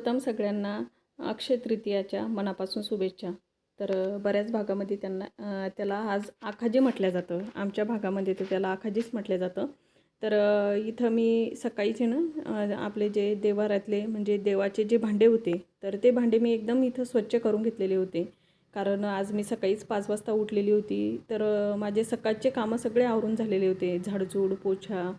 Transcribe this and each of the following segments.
सर्वप्रथम सगळ्यांना अक्षय तृतीयाच्या मनापासून शुभेच्छा. तर बऱ्याच भागामध्ये त्यांना त्याला आज आखाजी म्हटलं जातं. आमच्या भागामध्ये तर त्याला आखाजीच म्हटलं जातं. तर इथं मी सकाळीचे ना आपले जे देवारातले म्हणजे देवाचे जे भांडे होते तर ते भांडे मी एकदम इथं स्वच्छ करून घेतलेले होते. कारण आज मी सकाळीच पाच वाजता उठलेली होती. तर माझे सकाळचे कामं सगळे आवरून झालेले होते. झाडझूड पोछा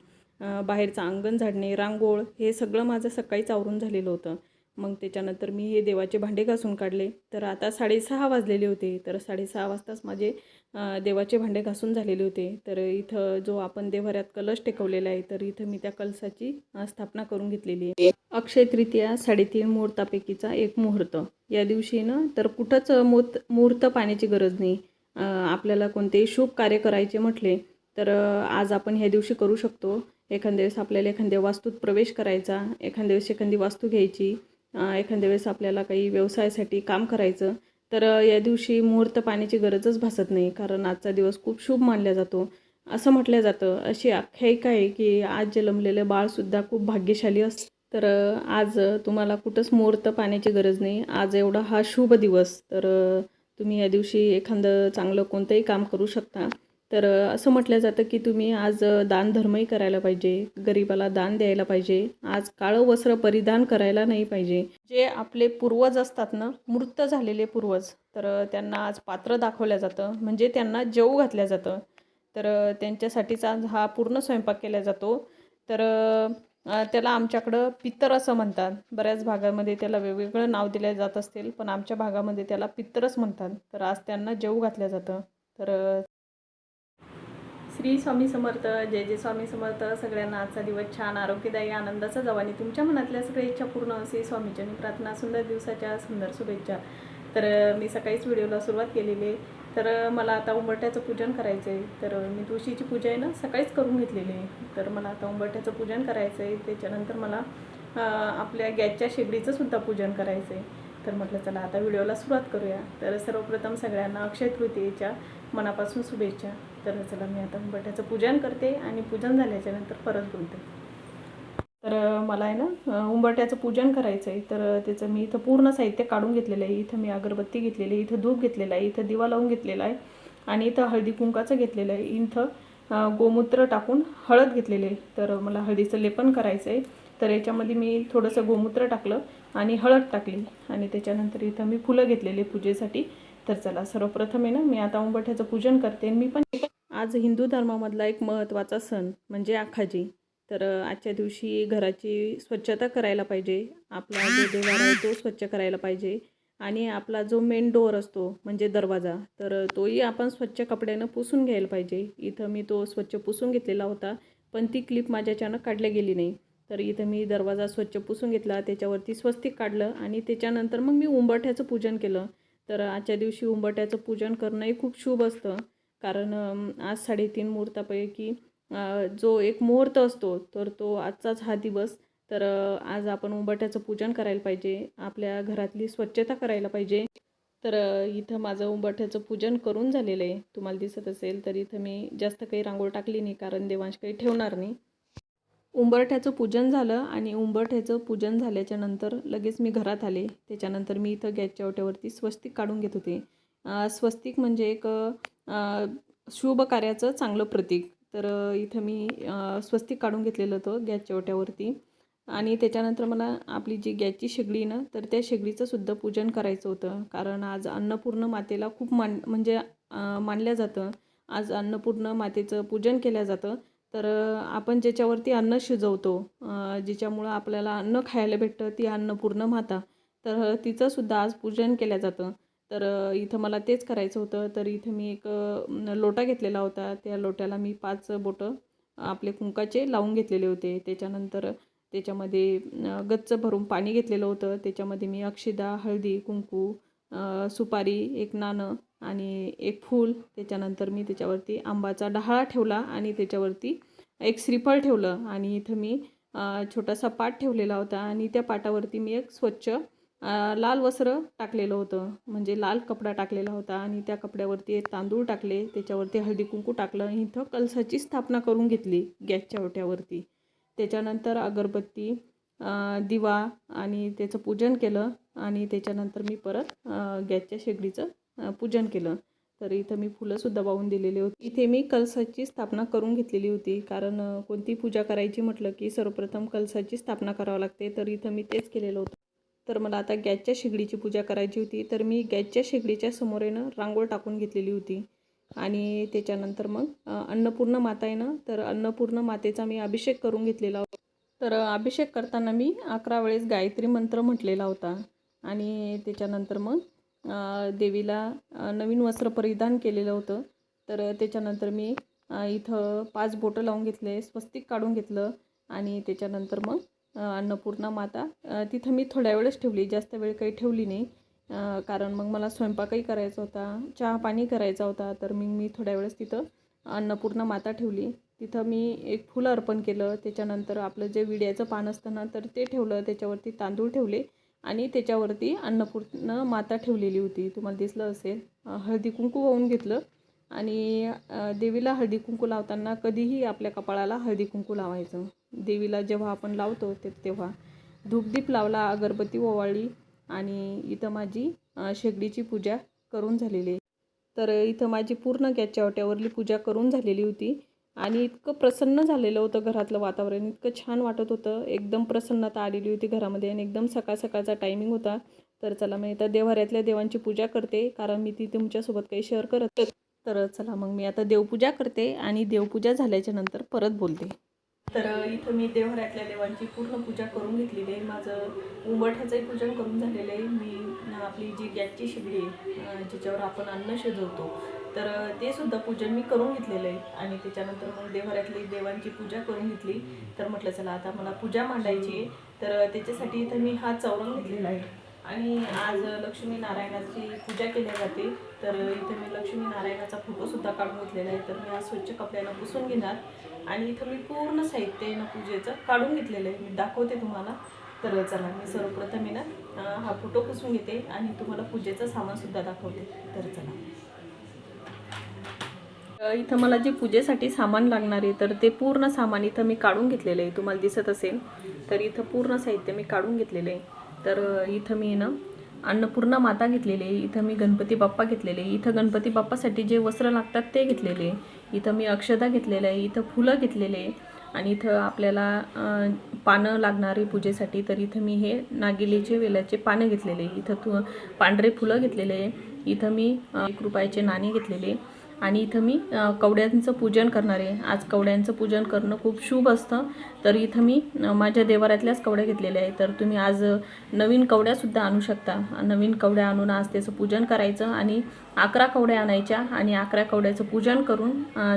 बाहेरचं अंगण झाडणे रांगोळ हे सगळं माझं सकाळीच आवरून झालेलं होतं. मग त्याच्यानंतर मी हे देवाचे भांडे घासून काढले. तर आता साडेसहा वाजलेले होते. तर साडेसहा वाजताच माझे देवाचे भांडे घासून झालेले होते. तर इथं जो आपण देवऱ्यात कलश टेकवलेला आहे तर इथं मी त्या कलशाची स्थापना करून घेतलेली आहे. अक्षय तृतीया साडेतीन मुहूर्तापैकीचा एक मुहूर्त. या दिवशी ना तर कुठंच मुहूर्त मुहूर्त पाण्याची गरज नाही. आपल्याला कोणतेही शुभ कार्य करायचे म्हटले तर आज आपण ह्या दिवशी करू शकतो. एखाद्या वेळेस आपल्याला एखाद्या वास्तूत प्रवेश करायचा एखाद्या वेळेस एखादी वास्तू घ्यायची एखाद्या वेळेस आपल्याला काही व्यवसायासाठी काम करायचं तर या दिवशी मुहूर्त पाण्याची गरजच भासत नाही कारण आजचा दिवस खूप शुभ मानला जातो. असं म्हटलं जातं. अशी आख्यायिका आहे की आज जन्मलेलं बाळसुद्धा खूप भाग्यशाली असतं तर आज तुम्हाला कुठंच मुहूर्त पाण्याची गरज नाही. आज एवढा हा शुभ दिवस तर तुम्ही या दिवशी एखादं चांगलं कोणतंही काम करू शकता. तर असं म्हटलं जातं की तुम्ही आज दानधर्मही करायला पाहिजे गरिबाला दान द्यायला पाहिजे आज काळं वस्त्र परिधान करायला नाही पाहिजे. जे आपले पूर्वज असतात ना मृत झालेले पूर्वज तर त्यांना आज पात्र दाखवलं जातं म्हणजे त्यांना जेवू घातलं जातं. तर त्यांच्यासाठीचा त्यांच्यासाठीच आज हा पूर्ण स्वयंपाक केला जातो. तर त्याला आमच्याकडं पित्तर असं म्हणतात. बऱ्याच भागामध्ये त्याला वेगवेगळं नाव दिलं जात असतील पण आमच्या भागामध्ये त्याला पित्तरच म्हणतात. तर आज त्यांना जेवू घातलं जातं. तर श्री स्वामी समर्थ जय जय स्वामी समर्थ. सगळ्यांना आजचा दिवस छान आरोग्यदायी आनंदाचा जावा आणि तुमच्या मनातल्या सगळ्या इच्छा पूर्ण असे स्वामीचरणी प्रार्थना सुंदर दिवसाच्या सुंदर शुभेच्छा. तर मी सकाळीच व्हिडिओला सुरुवात केलेली आहे. तर मला आता उंबरठ्याचं पूजन करायचं आहे तर मी तुळशीची पूजा आहे ना सकाळीच करून घेतलेली आहे. तर मला आता उंबरठ्याचं पूजन करायचं आहे त्याच्यानंतर मला आपल्या गॅसच्या शेगडीचं सुद्धा पूजन करायचं आहे तर म्हटलं चला आता व्हिडिओला सुरुवात करूया. तर सर्वप्रथम सगळ्यांना अक्षय तृतीयेच्या मनापासून शुभेच्छा. तर चला मी आता उंबट्याचं पूजन करते आणि पूजन झाल्याच्यानंतर परत बोलते. तर मला आहे ना उंबरट्याचं पूजन करायचं आहे तर त्याचं मी इथं पूर्ण साहित्य काढून घेतलेलं आहे. इथं मी अगरबत्ती घेतलेली आहे इथं धूप घेतलेला आहे इथं दिवा लावून घेतलेला आहे आणि इथं हळदी कुंकाचं घेतलेलं आहे. इथं गोमूत्र टाकून हळद घेतलेली आहे. तर मला हळदीचं लेपन करायचं आहे तर याच्यामध्ये मी थोडंसं गोमूत्र टाकलं. आणि हळद टाकली आणि त्याच्यानंतर इथं मी फुलं घेतलेली पूजेसाठी. तर चला सर्वप्रथम आहे ना मी आता उंबठ्याचं पूजन करते मी पण आज हिंदू धर्मामधला एक महत्त्वाचा सण म्हणजे आखाजी. तर आजच्या दिवशी घराची स्वच्छता करायला पाहिजे. आपला जो देवारा आहे तो स्वच्छ करायला पाहिजे. आणि आपला जो मेन डोअर असतो म्हणजे दरवाजा तर तोही आपण स्वच्छ कपड्यानं पुसून घ्यायला पाहिजे. इथं मी तो स्वच्छ पुसून घेतलेला होता पण ती क्लिप माझ्याच्यानं काढल्या गेली नाही. तर इथं मी दरवाजा स्वच्छ पुसून घेतला त्याच्यावरती स्वस्तिक काढलं आणि त्याच्यानंतर मग मी उंबरठ्याचं पूजन केलं. तर आजच्या दिवशी उंबरठ्याचं पूजन करणंही खूप शुभ असतं. कारण आज साडेतीन मुहूर्तापैकी जो एक मुहूर्त असतो तर तो आजचाच हा दिवस. तर आज आपण उंबरठ्याचं पूजन करायला पाहिजे आपल्या घरातली स्वच्छता करायला पाहिजे. तर इथं माझं उंबरठ्याचं पूजन करून झालेलं आहे. तुम्हाला दिसत असेल तर इथं मी जास्त काही रांगोळ टाकली नाही कारण देवांश काही ठेवणार नाही. उंबरठ्याचं पूजन झालं आणि उंबरठ्याचं पूजन झाल्याच्यानंतर लगेच मी घरात आले. त्याच्यानंतर मी इथं गॅसच्या ओट्यावरती स्वस्तिक काढून घेत होते. स्वस्तिक म्हणजे एक शुभ कार्याचं चांगलं प्रतीक. तर इथं मी स्वस्तिक काढून घेतलेलं होतं गॅसच्या ओट्यावरती आणि त्याच्यानंतर मला आपली जी गॅसची शेगडी ना तर त्या शेगडीचं सुद्धा पूजन करायचं होतं. कारण आज अन्नपूर्ण मातेला खूप मान म्हणजे मानलं जातं. आज अन्नपूर्ण मातेचं पूजन केलं जातं. तर आपण ज्याच्यावरती अन्न शिजवतो जिच्यामुळं आपल्याला अन्न खायला भेटतं ती अन्नपूर्ण माता तर तिचंसुद्धा आज पूजन केलं जातं. तर इथं मला तेच करायचं होतं. तर इथं मी एक लोटा घेतलेला होता. त्या लोट्याला मी पाच बोटं आपले कुंकाचे लावून घेतलेले होते. त्याच्यानंतर त्याच्यामध्ये गच्च भरून पाणी घेतलेलं होतं. त्याच्यामध्ये मी अक्षिदा हळदी कुंकू सुपारी एक नाणं आणि एक फूल त्याच्यानंतर मी त्याच्यावरती आंबाचा डहाळा ठेवला आणि त्याच्यावरती एक श्रीफळ ठेवलं. आणि इथं मी छोटासा पाट ठेवलेला होता आणि त्या पाटावरती मी एक स्वच्छ लाल वस्त्र टाकलेलं होतं. म्हणजे लाल कपडा टाकलेला होता आणि त्या कपड्यावरती एक तांदूळ टाकले त्याच्यावरती हळदी कुंकू टाकलं इथं कलसाची स्थापना करून घेतली गॅसच्या ओट्यावरती. त्याच्यानंतर अगरबत्ती दिवा आणि त्याचं पूजन केलं आणि त्याच्यानंतर मी परत गॅसच्या शेगडीचं पूजन केलं. तर इथं मी फुलंसुद्धा वाहून दिलेली होती. इथे मी कलसाची स्थापना करून घेतलेली होती. कारण कोणती पूजा करायची म्हटलं की सर्वप्रथम कलसाची स्थापना करावं लागते. तर इथं मी तेच केलेलं होतं. तर मला आता गॅसच्या शेगडीची पूजा करायची होती. तर मी गॅसच्या शेगडीच्या समोरेनं रांगोळ टाकून घेतलेली होती. आणि त्याच्यानंतर मग अन्नपूर्ण माता आहे ना तर अन्नपूर्ण मातेचा मी अभिषेक करून घेतलेला होता. तर अभिषेक करताना मी अकरा वेळेस गायत्री मंत्र म्हटलेला होता. आणि त्याच्यानंतर मग देवीला नवीन वस्त्र परिधान केलेलं होतं. तर त्याच्यानंतर मी इथं पाच बोटं लावून घेतले स्वस्तिक काढून घेतलं आणि त्याच्यानंतर मग अन्नपूर्णा माता तिथं मी थोड्या वेळच ठेवली. जास्त वेळ काही ठेवली नाही. कारण मग मला स्वयंपाकही करायचा होता चहा पाणी करायचा होता. तर मग मी थोड्या वेळेस तिथं अन्नपूर्णा माता ठेवली. तिथं मी एक फुलं अर्पण केलं. त्याच्यानंतर आपलं जे विड्याचं पान असतं ना तर ते ठेवलं. त्याच्यावरती तांदूळ ठेवले. आणि त्याच्यावरती अन्नपूर्ण माता ठेवलेली होती. तुम्हाला दिसलं असेल. हळदी कुंकू वाहून घेतलं. आणि देवीला हळदी कुंकू लावताना कधीही आपल्या कपाळाला हळदी कुंकू लावायचं. देवीला जेव्हा आपण लावतो ते तेव्हा. धूपदीप लावला अगरबत्ती ओवाळली आणि इथं माझी शेगडीची पूजा करून झालेली. आहे तर इथं माझी पूर्ण गॅसच्या ओट्यावरली पूजा करून झालेली होती. आणि इतकं प्रसन्न झालेलं होतं घरातलं वातावरण. इतकं छान वाटत होतं. एकदम प्रसन्नता आलेली होती घरामध्ये आणि एकदम सकाळ सकाळचा टायमिंग होता. तर चला मी आता देवाऱ्यातल्या देवांची पूजा करते. कारण मी ती तुमच्यासोबत काही शेअर करत तर चला मग मी आता देवपूजा करते आणि देवपूजा झाल्याच्यानंतर परत बोलते. तर इथं मी देवऱ्यातल्या देवांची पूर्ण पूजा करून घेतलेली आहे. माझं उंबरठ्याचंही पूजन करून झालेलं आहे. मी आपली जी गॅसची शिगडी आहे जिच्यावर ज्याच्यावर आपण अन्न शिजवतो तर ते सुद्धा पूजन मी करून घेतलेलं आहे. आणि त्याच्यानंतर मग देवाऱ्यातली देवांची पूजा करून घेतली. तर म्हटलं चला आता मला पूजा मांडायची आहे. तर त्याच्यासाठी इथं मी हा चौरंग घेतलेला आहे. आणि आज लक्ष्मी नारायणाची पूजा केली जाते. तर इथे मी लक्ष्मी नारायणाचा फोटोसुद्धा काढून घेतलेला आहे. तर मी आज स्वच्छ कपड्यानं पुसून घेणार. आणि इथं मी पूर्ण साहित्य आहे ना पूजेचं काढून घेतलेलं आहे. मी दाखवते तुम्हाला. तर चला मी सर्वप्रथम आहे ना हा फोटो पुसून घेते. आणि तुम्हाला पूजेचं सामानसुद्धा दाखवते. तर चला. इथं मला जे पूजेसाठी सामान लागणार आहे तर ते पूर्ण सामान इथं मी काढून घेतलेलं आहे. तुम्हाला दिसत असेल तर इथं पूर्ण साहित्य मी काढून घेतलेलं आहे. तर इथं मी ना अन्नपूर्णा माता घेतलेली आहे. इथं मी गणपती बाप्पा घेतलेले इथं गणपती बाप्पासाठी जे वस्त्र लागतात ते घेतलेले इथं मी अक्षदा घेतलेलं आहे. इथं फुलं घेतलेले आहे. आणि इथं आपल्याला पानं लागणारी पूजेसाठी. तर इथं मी हे नागिलीचे वेलाचे पानं घेतलेले इथं तू पांढरे फुलं घेतलेले आहे. इथं मी एक रुपयाचे नाणे घेतलेले आणि इथं मी कवड्यांचं पूजन करणार आहे. आज कवड्यांचं पूजन करणं खूप शुभ असतं. तर इथं मी माझ्या देवारातल्याच कवड्या घेतलेल्या आहे तर तुम्ही आज नवीन कवड्यासुद्धा आणू शकता. नवीन कवड्या आणून आज त्याचं पूजन करायचं आणि अकरा कवड्या आणायच्या आणि अकरा कवड्याचं पूजन करून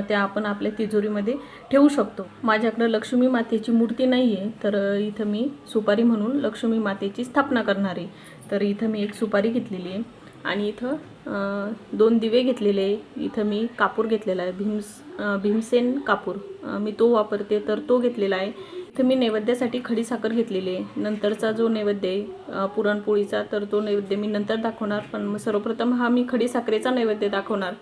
त्या आपण आपल्या तिजोरीमध्ये ठेवू शकतो. माझ्याकडं लक्ष्मी मातेची मूर्ती नाही आहे. तर इथं मी सुपारी म्हणून लक्ष्मी मातेची स्थापना करणार आहे. तर इथं मी एक सुपारी घेतलेली आहे. आणि इथं दोन दिवे घेतलेले आहे. इथं मी कापूर घेतलेला आहे. भीम्स भीमसेन कापूर. मी तो वापरते तर तो घेतलेला आहे. इथं मी नैवेद्यासाठी खडी साखर घेतलेली आहे. नंतरचा जो नैवेद्य आहे पुरणपोळीचा तर तो नैवेद्य मी नंतर दाखवणार. पण मग सर्वप्रथम हा मी खडी साखरेचा नैवेद्य दाखवणार.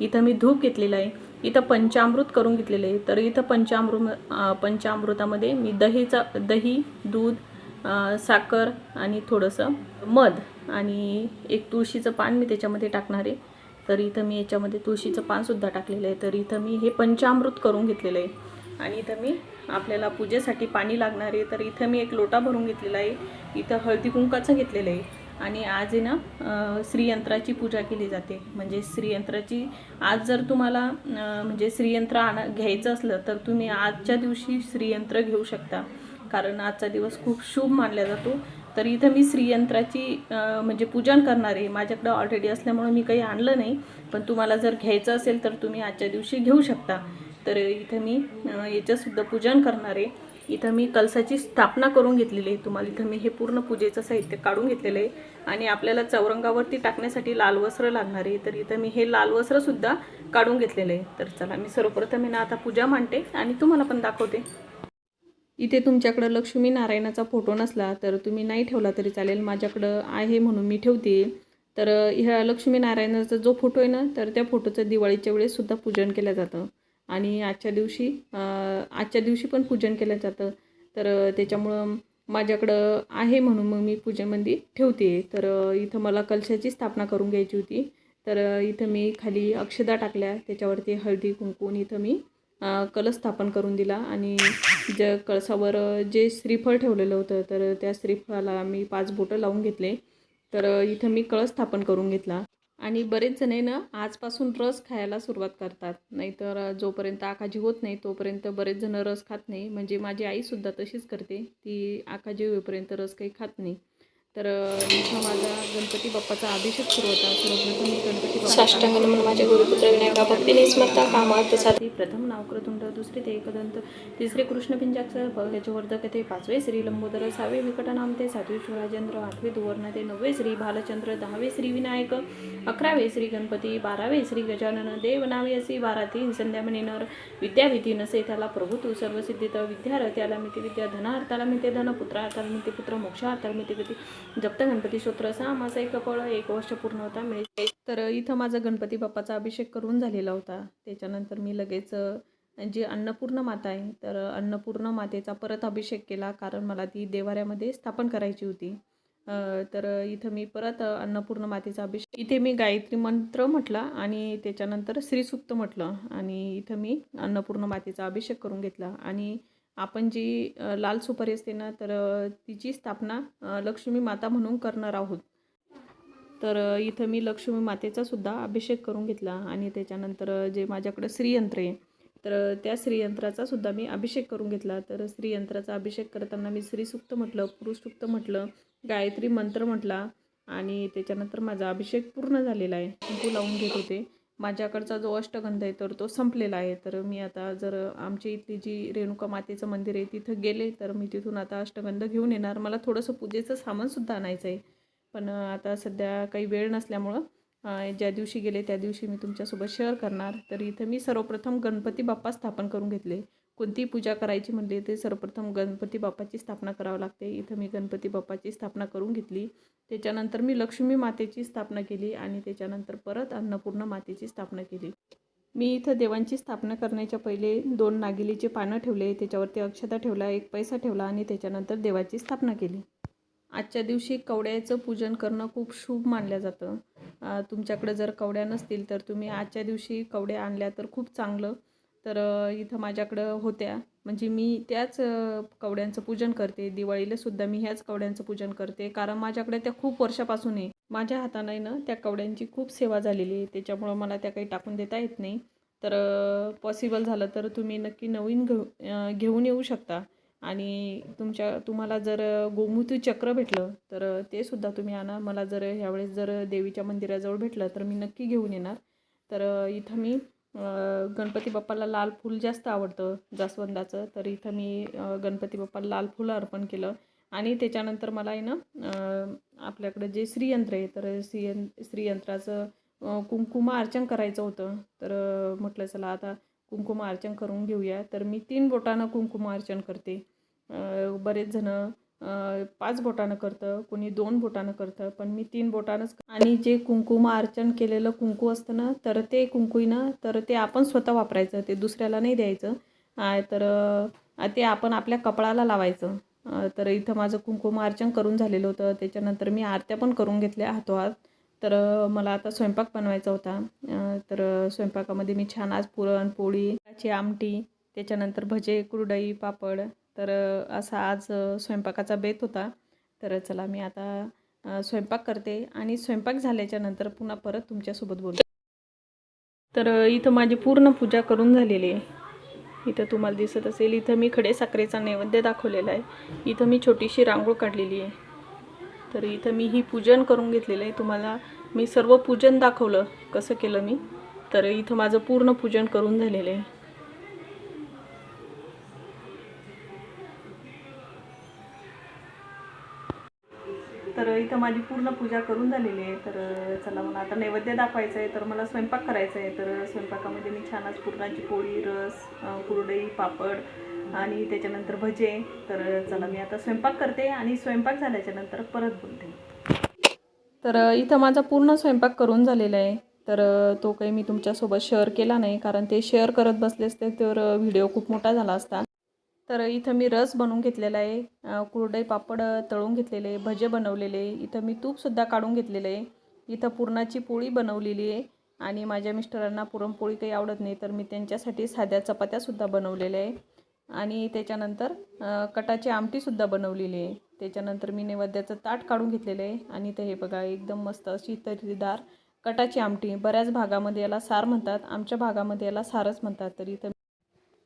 इथं मी धूप घेतलेला आहे. इथं पंचामृत करून घेतलेलं आहे. तर इथं पंचामृत पंचामृतामध्ये मी दहीचा दही दूध साखर आणि थोडंसं मध आणि एक तुळशीचं पान मी त्याच्यामध्ये टाकणार आहे. तर इथं मी याच्यामध्ये तुळशीचं पानसुद्धा टाकलेलं आहे. तर इथं मी हे पंचामृत करून घेतलेलं आहे. आणि इथं मी आपल्याला पूजेसाठी पाणी लागणार आहे. तर इथं मी एक लोटा भरून घेतलेला आहे. इथं हळदी कुंकाचं घेतलेलं आहे. आणि आज आहे ना श्रीयंत्राची पूजा केली जाते. म्हणजे श्रीयंत्राची आज जर तुम्हाला म्हणजे श्रीयंत्र आणा घ्यायचं असलं तर तुम्ही आजच्या दिवशी श्रीयंत्र घेऊ शकता. कारण आजचा दिवस खूप शुभ मानला जातो. तर इथं मी श्रीयंत्राची म्हणजे पूजन करणार आहे. माझ्याकडं ऑलरेडी असल्यामुळे मी काही आणलं नाही. पण तुम्हाला जर घ्यायचं असेल तर तुम्ही आजच्या दिवशी घेऊ शकता. तर इथं मी अ, याचंसुद्धा पूजन करणार आहे. इथं मी कलसाची स्थापना करून घेतलेली आहे. तुम्हाला इथं मी हे पूर्ण पूजेचं साहित्य काढून घेतलेलं आहे. आणि आपल्याला चौरंगावरती टाकण्यासाठी लाल वस्त्र लागणार आहे. तर इथं मी हे लाल वस्त्रसुद्धा काढून घेतलेलं आहे. तर चला मी सर्वप्रथम ना आता पूजा मांडते आणि तुम्हाला पण दाखवते. इथे तुमच्याकडं लक्ष्मी नारायणाचा फोटो नसला तर तुम्ही नाही ठेवला तरी चालेल. माझ्याकडं आहे म्हणून मी ठेवते. तर ह्या लक्ष्मी नारायणाचा जो फोटो आहे ना तर त्या फोटोचं दिवाळीच्या वेळेससुद्धा पूजन केलं जातं. आणि आजच्या दिवशी आजच्या दिवशी पण पूजन केलं जातं. तर त्याच्यामुळं माझ्याकडं आहे म्हणून मग मी पूजेमध्ये ठेवते. तर इथं मला कलशाची स्थापना करून घ्यायची होती. तर इथं मी खाली अक्षदा टाकल्या. त्याच्यावरती हळदी कुंकून इथं मी कलश स्थापन करून दिला आणि ज कळसावर जे श्रीफळ ठेवलेलं होतं तर त्या श्रीफळाला मी पाच बोटं लावून घेतले. तर इथं मी कळस स्थापन करून घेतला. आणि बरेच जण आहे ना आजपासून रस खायला सुरुवात करतात. नाहीतर जोपर्यंत आकाजी होत नाही तोपर्यंत बरेच जण रस खात नाही. म्हणजे माझी आईसुद्धा तशीच करते. ती आकाजी होईपर्यंत रस काही खात नाही. तर इथं माझा गणपती बाप्पाचा अभिषेक सुरू होता. सर्वप्रथम मी गणपती बाप्पा साष्टांग नमन माझ्या गुरुपुत्र विनायका भक्तीने स्मरता कामार्थसाठी प्रथम नावक्रतुंड दुसरे ते एकदंत तिसरे कृष्ण पिंजाक्षर भव्याचे वर्धक ते पाचवे श्री लंबोदर सहावे विकटनाम ते सातवे शिवराजेंद्र आठवे दुवर्ण ते नववे श्री भालचंद्र दहावे श्री विनायक अकरावे श्री गणपती बारावे श्री गजानन देव नावे असे बारा तीन संध्यामणीनर विद्याविधी नसे त्याला प्रभू तू सर्वसिद्धित विद्यार्थ्याला मिती विद्या धनार्थाला मिते धन पुत्रार्थाला मिते पुत्र मोक्षार्थाला मिते गती. जप्त गणपती स्तोत्र माझा एक कळ एक वर्ष पूर्ण होता. मिळेल तर इथं माझा गणपती बाप्पाचा अभिषेक करून झालेला होता. त्याच्यानंतर मी लगेच जी अन्नपूर्ण माता आहे तर अन्नपूर्ण मातेचा परत अभिषेक केला. कारण मला ती देवाऱ्यामध्ये स्थापन करायची होती. तर इथं मी परत अन्नपूर्ण मातेचा अभिषेक इथे मी गायत्री मंत्र म्हटला आणि त्याच्यानंतर श्रीसुक्त म्हटलं. आणि इथं मी अन्नपूर्ण मातेचा अभिषेक करून घेतला. आणि आपण जी लाल सुपारी असते ना तर तिची स्थापना लक्ष्मी माता म्हणून करणार आहोत. तर इथं मी लक्ष्मी मातेचा सुद्धा अभिषेक करून घेतला आणि त्याच्यानंतर जे माझ्याकडं श्रीयंत्र आहे तर त्या श्रीयंत्राचा सुद्धा मी अभिषेक करून घेतला. तर श्रीयंत्राचा अभिषेक करताना मी श्रीसुक्त म्हटलं पुरुषसुक्त म्हटलं गायत्री मंत्र म्हटला आणि त्याच्यानंतर माझा अभिषेक पूर्ण झालेला आहे. कुंकू लावून घेत होते. माझ्याकडचा जो अष्टगंध आहे तर तो संपलेला आहे. तर मी आता जर आमच्या इथली जी रेणुका मातेचं मंदिर आहे तिथं गेले तर मी तिथून आता अष्टगंध घेऊन येणार. मला थोडंसं पूजेचं सामानसुद्धा आणायचं आहे. पण आता सध्या काही वेळ नसल्यामुळं ज्या दिवशी गेले त्या दिवशी मी तुमच्यासोबत शेअर करणार. तर इथं मी सर्वप्रथम गणपती बाप्पा स्थापन करून घेतले. कोणतीही पूजा करायची म्हणली ते सर्वप्रथम गणपती बाप्पाची स्थापना करावं लागते. इथं मी गणपती बाप्पाची स्थापना करून घेतली. त्याच्यानंतर मी लक्ष्मी मातेची स्थापना केली आणि त्याच्यानंतर परत अन्नपूर्ण मातेची स्थापना केली. मी इथं देवांची स्थापना करण्याच्या पहिले दोन नागिलीचे पानं ठेवले त्याच्यावरती अक्षता ठेवला एक पैसा ठेवला आणि त्याच्यानंतर देवाची स्थापना केली. आजच्या दिवशी कवड्याचं पूजन करणं खूप शुभ मानलं जातं. तुमच्याकडं तुमच्याकडे जर कवड्या नसतील तर तुम्ही आजच्या दिवशी कवड्या आणल्या तर खूप चांगलं. तर इथं माझ्याकडं होत्या. म्हणजे मी त्याच कवड्यांचं पूजन करते. दिवाळीला सुद्धा मी ह्याच कवड्यांचं पूजन करते. कारण माझ्याकडे त्या खूप वर्षापासून आहे. माझ्या हाताने ना त्या कवड्यांची खूप सेवा झालेली आहे. त्याच्यामुळं मला त्या काही टाकून देता येत नाही. तर पॉसिबल झालं तर तुम्ही नक्की नवीन घेऊ घेऊन येऊ शकता. आणि तुमच्या तुम्हाला जर गोमूत्र चक्र भेटलं तर ते सुद्धा तुम्ही आणा. मला जर ह्यावेळेस जर देवीच्या मंदिराजवळ भेटलं तर मी नक्की घेऊन येणार. तर इथं मी गणपती बाप्पाला लाल फूल जास्त आवडतं जास्वंदाचं. तर इथं मी गणपती बाप्पाला लाल फुलं अर्पण केलं. आणि त्याच्यानंतर मला आहे ना आपल्याकडं जे श्रीयंत्र आहे तर श्रीयं श्रीयंत्राचं कुंकुम अर्चन करायचं होतं. तर म्हटलं चला आता कुंकुम अर्चन करून घेऊया. तर मी तीन बोटानं कुंकुम अर्चन करते. बरेच जणं पाच बोटानं करतं कोणी दोन बोटानं करतं पण मी तीन बोटानंच आणि जे कुंकुम अर्चन केलेलं कुंकू असतं ना तर ते कुंकुईनं तर ते आपण स्वतः वापरायचं ते दुसऱ्याला नाही द्यायचं. तर ते आपण आपल्या कपाळाला लावायचं. तर इथं माझं कुंकुम अर्चन करून झालेलं होतं त्याच्यानंतर मी आरत्या पण करून घेतल्या हातोहात. तर मला आता स्वयंपाक बनवायचा होता. तर स्वयंपाकामध्ये मी छान आज पुरणपोळी पोळी आमटी त्याच्यानंतर भजे कुरडई पापड तर असा आज स्वयंपाकाचा बेत होता. तर चला मी आता स्वयंपाक करते आणि स्वयंपाक झाल्याच्यानंतर पुन्हा परत तुमच्यासोबत बोलते. तर इथं माझी पूर्ण पूजा करून झालेली आहे. इथं तुम्हाला दिसत असेल इथं मी खडे साखरेचा नैवेद्य दाखवलेला आहे. इथं मी छोटीशी रांगोळ काढलेली आहे. तर इथं मी ही पूजन करून घेतलेलं आहे. तुम्हाला मी सर्व पूजन दाखवलं कसं केलं मी. तर इथं माझं पूर्ण पूजन करून झालेलं आहे. इथं माझी पूर्ण पूजा करून झालेली आहे. तर चला मला आता नैवेद्य दाखवायचं आहे तर मला स्वयंपाक करायचा आहे. तर स्वयंपाकामध्ये मी छान आज पुरणाची पोळी रस कुरडई पापड आणि त्याच्यानंतर भजे. तर चला मी आता स्वयंपाक करते आणि स्वयंपाक झाल्याच्यानंतर परत बोलते. तर इथं माझा पूर्ण स्वयंपाक करून झालेला आहे. तर तो काही मी तुमच्यासोबत शेअर केला नाही कारण ते शेअर करत बसले असते तर व्हिडिओ खूप मोठा झाला असता. तर इथं मी रस बनवून घेतलेला आहे. कुरडे कुरडई पापड तळून घेतलेले भजे बनवलेले इथं मी तूपसुद्धा काढून घेतलेलं आहे. इथं पुरणाची पोळी बनवलेली आहे आणि माझ्या मिस्टरांना पुरणपोळी काही आवडत नाही तर मी त्यांच्यासाठी साध्या चपात्यासुद्धा बनवलेल्या आहे. आणि त्याच्यानंतर कटाची आमटीसुद्धा बनवलेली आहे. त्याच्यानंतर मी नैवेद्याचं ताट काढून घेतलेलं आहे. आणि ते हे बघा एकदम मस्त अशी तरीदार कटाची आमटी. बऱ्याच भागामध्ये याला सार म्हणतात आमच्या भागामध्ये याला सारच म्हणतात. तर इथं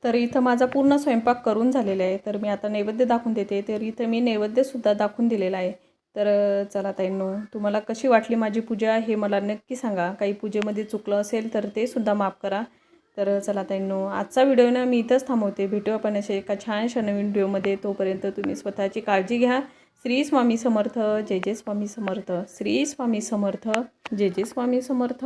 तर इथं माझा पूर्ण स्वयंपाक करून झालेला आहे. तर मी आता नैवेद्य दाखवून देते. तर इथं मी नैवेद्यसुद्धा दाखवून दिलेला आहे. तर चला ताईंनो तुम्हाला कशी वाटली माझी पूजा हे मला नक्की सांगा. काही पूजेमध्ये चुकलं असेल तर ते सुद्धा माफ करा. तर चला ताईंनो आजचा व्हिडिओ ना मी इथंच थांबवते. भेटू आपण असे एका छानशा नवीन व्हिडिओमध्ये. तोपर्यंत तुम्ही स्वतःची काळजी घ्या. श्री स्वामी समर्थ. जय जय स्वामी समर्थ. श्री स्वामी समर्थ. जय जय स्वामी समर्थ.